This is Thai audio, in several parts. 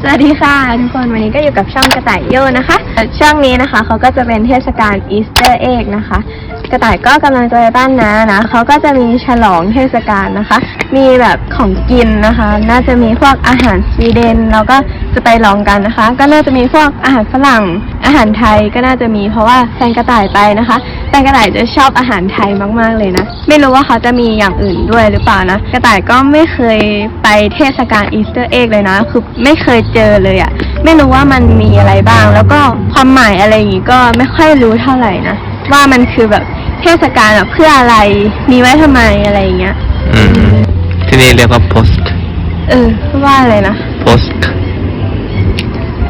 สวัสดีค่ะทุกคนวันนี้ก็อยู่กับช่องกระต่ายโยนะคะ ช่องนี้นะคะเขาก็จะเป็นเทศกาลอีสเตอร์เอ็กนะคะ กระต่ายก็กำลังจะไปบ้านน้านะเขาก็จะมีฉลองเทศกาลนะคะ มีแบบของกินนะคะ น่าจะมีพวกอาหารสวีเดนเราก็จะไปลองกันนะคะ ก็น่าจะมีพวกอาหารฝรั่ง อาหารไทยก็น่าจะมีเพราะว่าแฟนกระต่ายไปนะคะแฟนกระต่ายจะชอบอาหารไทยมาก ๆเลยนะไม่รู้ว่าเขาจะมีอย่างอื่นด้วยหรือเปล่านะกระต่ายก็ไม่เคยไปเทศกาลอีสเตอร์เอ็กเลยนะคือไม่เคยเจอเลยอะ ไม่รู้ว่ามันมีอะไรบ้าง แล้วก็ความหมายอะไรอย่างงี้ก็ไม่ค่อยรู้เท่าไหร่นะว่ามันคือแบบเทศกาลแบบเพื่ออะไรมีไว้ทำไมอะไรอย่างเงี้ย อืม ที่นี่เรียกว่า post เออว่าอะไรนะ post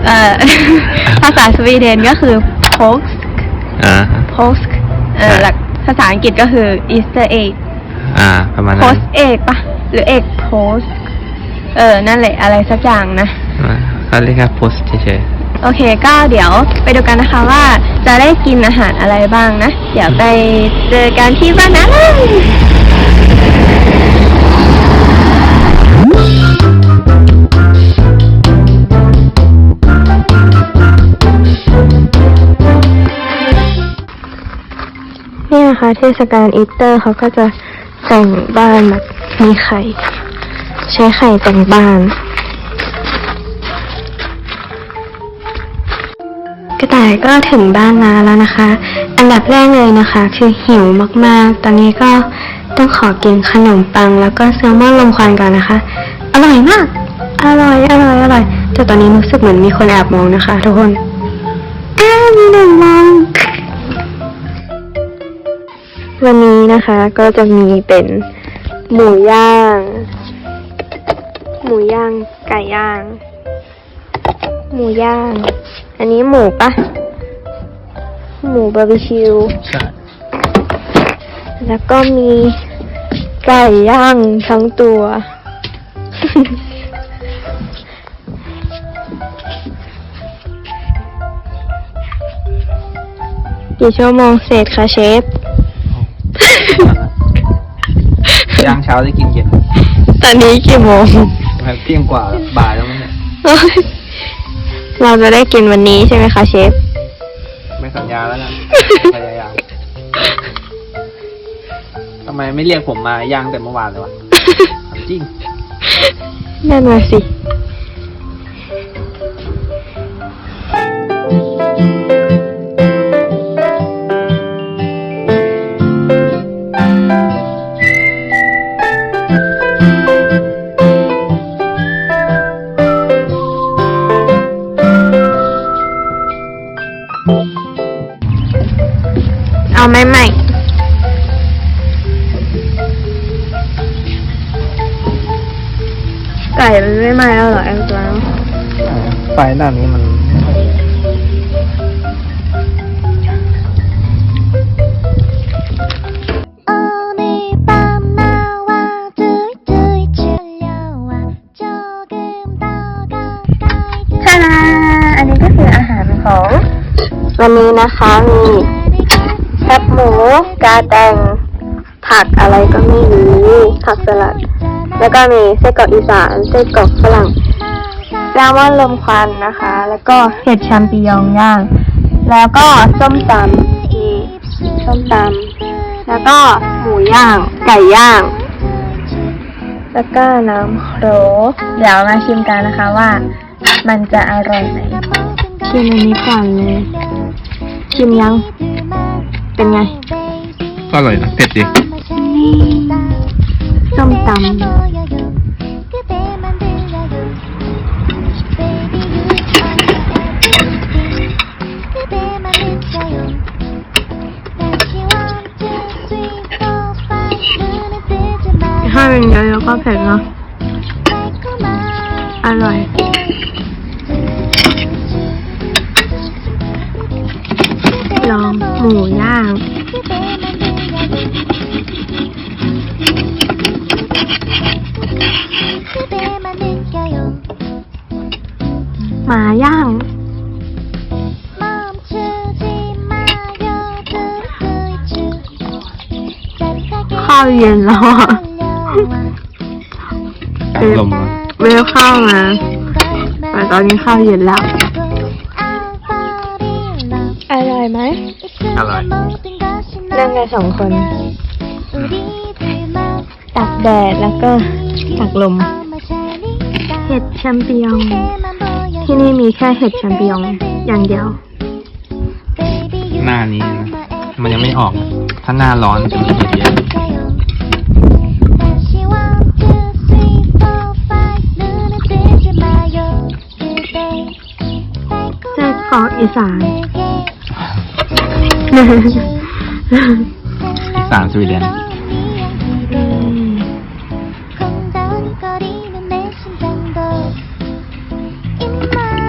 เอ่อ ภาษาสวีเดนก็คือ post อ่า post เอ่อใช่หลักภาษาอังกฤษก็คือ Easter egg อ่า ประมาณนั้น post egg ปะหรือ egg post เออ นั่นแหละอะไรสักอย่างนะ อ่า เขาเรียกแค่ post เฉยโอเค ก็เดี๋ยวไปดูกันนะคะว่าจะได้กินอาหารอะไรบ้างนะ เดี๋ยวไปเจอกันที่บ้านนะนี่นะคะเทศกาลอีสเตอร์เขาก็จะแต่งบ้านแบบมีไข่ ใช้ไข่แต่งบ้าน ระต่ายก็ถึงบ้านนาแล้วนะคะ อันดับแรกเลยนะคะ คือหิวมากๆ ตอนนี้ก็ต้องขอกินขนมปัง แล้วก็แซลมอนลมควันก่อนนะคะ อร่อยมาก อร่อยอร่อยอร่อย แต่ตอนนี้รู้สึกเหมือนมีคนแอบมองนะคะ ทุกคนอ้าวมีหนึ่งมอง วันนี้นะคะก็จะมีเป็นหมูย่าง หมูย่างไก่ย่าง หมูย่าง อันนี้หมูปะ หมูบาร์บีคิวๆใช่ แล้วก็มีไก่ย่างทั้งตัว กี่ชั่วโมงเสร็จคะเชฟ ย่างเช้าได้กินเย็นตอนนี้กี่โมงแบบเที่ยงกว่าบ่ายแล้วมั้งเนี่ย เราจะได้กินวันนี้ใช่ไหมคะเชฟ ไม่สัญญาแล้วกันพยายามทำไมไม่เรียกผมมาย่างแต่เมื่อวานเลยวะถามจริง นั่นน่ะสิ เอาไม่ไหมไก่มันไม่ไหมแล้วเหรอแอมตัวแล้ไฟด้านนี้มันอันนี้ก็คืออาหารของ วันนี้นะคะมี หมู กาแตง ผักอะไรก็ไม่รู้ผักสลัด แล้วก็มีไส้กรอกอีสานไส้กรอกฝรั่งแซลมอนลมควันนะคะ แล้วก็เห็ดแชมปิญองย่าง แล้วก็ส้มตำอีส้มตำแล้วก็หมูย่าง ไก่ย่าง แล้วก็น้ำโครเดี๋ยวมาชิมกันนะคะว่า มันจะอร่อยไหมกินอันนี้ก่อนเลย ชิมยัง เป็นไง ก็อร่อยนะเผ็ดดิส้มตำถ้าเป็นเยอะๆก็เผ็ดเนาะอร่อย รลมอะเวลข้าวนะแต่ตอนนี้ข้าวเย็นแล้วอร่อยไหม อร่อยนั่งกันสองคนตักแดดแล้วก็ตักลม เห็ดแชมปิญองที่นี่มีแค่เห็ดแชมปิญองอย่างเดียว หน้านี้นะมันยังไม่ออกนะถ้าหน้าร้อนจะมีเห็ดเยอะไส้กรอกอีสาน สารสวีเดน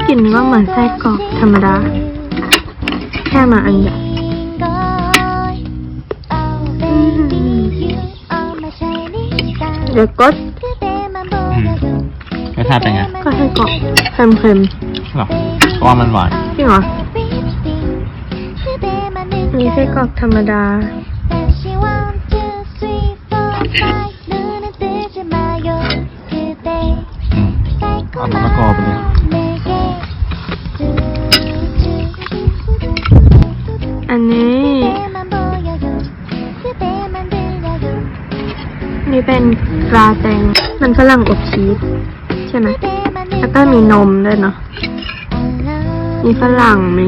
กลิ่นก็เหมือนไส้กรอกธรรมดา แค่มาอันใหญ่เดี๋ยวก็อืมรสชาติเป็นไงก็ไส้กรอกเค็มหรอเพราะว่ามันหวานๆจริงเหรอ มีไส้กรอกธรรมดาอืมเอามะละกอไปเลยอันนี้ นี่เป็นกราแตง มันฝรั่งอบชีสใช่ไหมแล้วก็มีนมด้วยเนาะ มีฝรั่งมี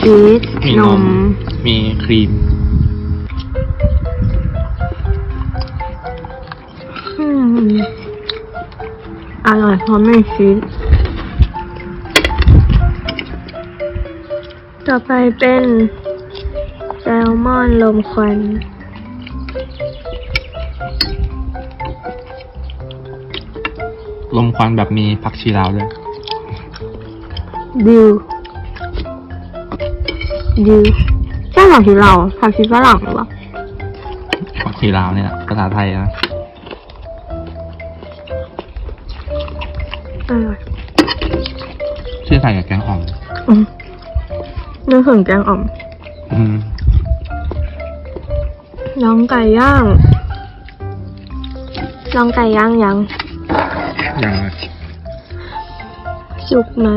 ชีสมีนนม ม มีครีม อืมอร่อยเพราะไม่ชีสต่อไปเป็นแซลมอนลมควัน ลมควันแบบมีผักชีลาวด้วย ดิว ดิวใช่ผักชีเราวผักชีฝรั่งหรือเปล่าผักชีลาวเนี่ยภาษาไทยนะอร่อยชื่อใส่กับแกงอ่อมอืมนึกถึงแกงอ่อม อืมลองไก่ย่างลองไก่ย่างยังอย่างสุกไหม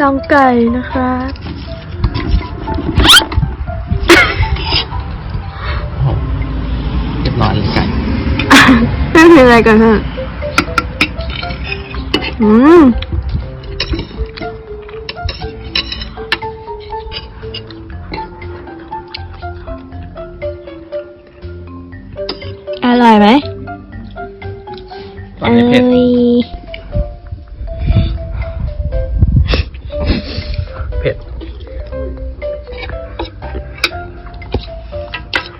ลองไก่นะคะเรียบร้อยเลยไก่ไม่มีอะไรกันฮะอืมอร่อยไหม ตอนนี้เผ็ดอ้ย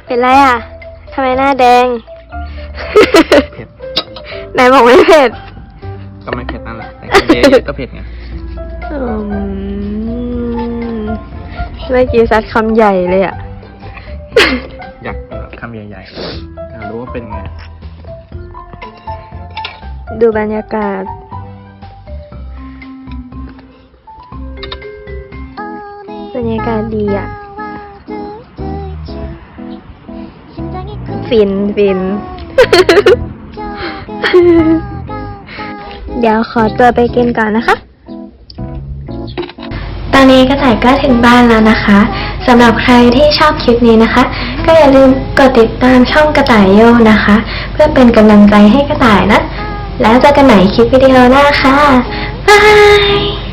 เป็นไรอะทำไมหน้าแดง เผ็ด ไหนบอกไม่เผ็ด ก็ไม่เผ็ดนั่นแหละแต่กินเยอะๆก็เผ็ดไงอืมเมื่อกี้ซัดคำใหญ่เลยอะ อยากกินแบบคำใหญ่ๆอยากรู้ว่าเป็นไงดูบรรยากาศ บรรยากาศดีอะ ฟินฟิน เดี๋ยวขอตัวไปกินก่อนนะคะ ตอนนี้กระต่ายก็ถึงบ้านแล้วนะคะสำหรับใครที่ชอบคลิปนี้นะคะ ก็อย่าลืมกดติดตามช่องกระต่ายโยนะคะ เพื่อเป็นกำลังใจให้กระต่ายนะ แล้วเจอกันใหม่คลิปวิดีโอหน้าค่ะบาย